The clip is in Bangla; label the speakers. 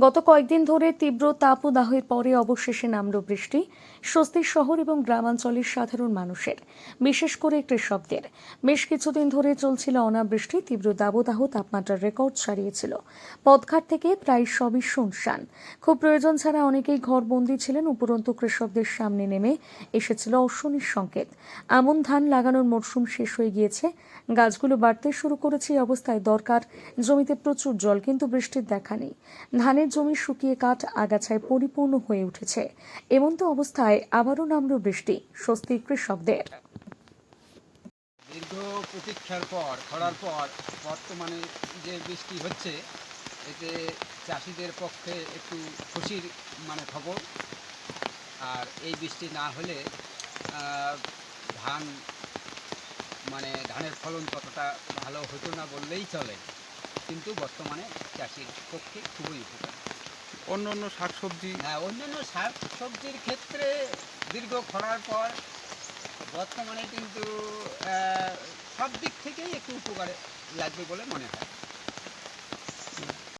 Speaker 1: গত কয়েকদিন ধরে তীব্র তাপদাহের পরে অবশেষে নামল বৃষ্টি। স্বস্তির শহর এবং গ্রামাঞ্চলের সাধারণ মানুষের, বিশেষ করে কৃষকদের। বেশ কিছুদিন ধরে চলছিল অনাবৃষ্টি, তীব্র দাবদাহ তাপমাত্রার রেকর্ড ছাড়িয়েছিল। পথঘাট থেকে প্রায় সবই শুনশান। খুব প্রয়োজন ছাড়া অনেকেই ঘরবন্দি ছিলেন, উপরন্তু কৃষকদের সামনে নেমে এসেছিল অশ্বনির সংকেত। আমন ধান লাগানোর মরশুম শেষ হয়ে গিয়েছে। গাছগুলো বাড়তে শুরু করেছে অবস্থায়। দরকার, জমিতে প্রচুর জল, কিন্তু বৃষ্টির দেখা নেই। ধানের জমি শুকিয়ে কাঠ আগাছায় পরিপূর্ণ হয়ে উঠেছে। এমন্ত অবস্থায় আবারও নামল বৃষ্টি স্বস্তি কৃষকদের।
Speaker 2: দীর্ঘ প্রতীক্ষার পর, খরার পর বর্তমানে যে বৃষ্টি হচ্ছে, এতে চাষিদের পক্ষে একটু খুশির মানে খবর। আর এই বৃষ্টি না হলে ধান মানে ধানের ফলন ততটা ভালো হতো না বললেই চলে। কিন্তু বর্তমানে চাষির পক্ষে খুবই উপকার।
Speaker 3: অন্য অন্য শাকসবজি?
Speaker 2: হ্যাঁ অন্যান্য শাক সবজির ক্ষেত্রে দীর্ঘ খরার পর বর্তমানে কিন্তু সব দিক থেকেই একটু উপকারে লাগবে বলে মনে হয়।